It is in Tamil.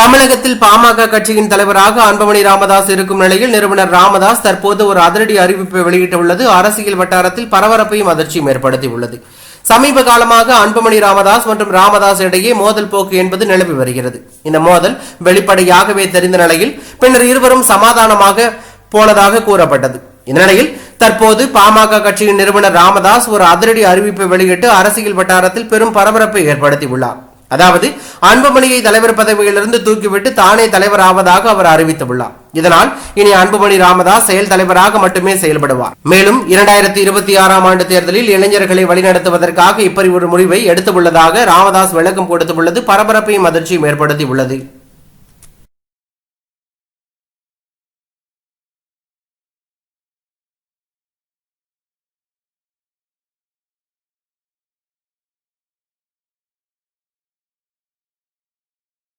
தமிழகத்தில் பாமக கட்சியின் தலைவராக அன்பமணி ராமதாஸ் இருக்கும் நிலையில் நிறுவனர் ராமதாஸ் தற்போது ஒரு அதிரடி அறிவிப்பை வெளியிட்டுள்ளது. அரசியல் வட்டாரத்தில் பரபரப்பையும் அதிர்ச்சியும் ஏற்படுத்தியுள்ளது. சமீப காலமாக அன்புமணி ராமதாஸ் மற்றும் ராமதாஸ் இடையே மோதல் போக்கு என்பது நிலவி வருகிறது. இந்த மோதல் வெளிப்படையாகவே தெரிந்த நிலையில் பின்னர் இருவரும் சமாதானமாக போனதாக கூறப்பட்டது. இந்த நிலையில் தற்போது பாமக கட்சியின் நிறுவனர் ராமதாஸ் ஒரு அதிரடி அறிவிப்பை வெளியிட்டு அரசியல் வட்டாரத்தில் பெரும் பரபரப்பை ஏற்படுத்தியுள்ளார். அதாவது அன்புமணியை தலைவர் பதவியிலிருந்து தூக்கிவிட்டு தானே தலைவர் ஆவதாக அவர் அறிவித்துள்ளார். இதனால் இனி அன்புமணி ராமதாஸ் செயல் தலைவராக மட்டுமே செயல்படுவார். மேலும் இரண்டாயிரத்தி இருபத்தி ஆறாம் ஆண்டு தேர்தலில் இளைஞர்களை வழிநடத்துவதற்காக இப்படி ஒரு முடிவை எடுத்துள்ளதாக ராமதாஸ் விளக்கம் கொடுத்துள்ளது. பரபரப்பையும் அதிர்ச்சியும் ஏற்படுத்தியுள்ளது.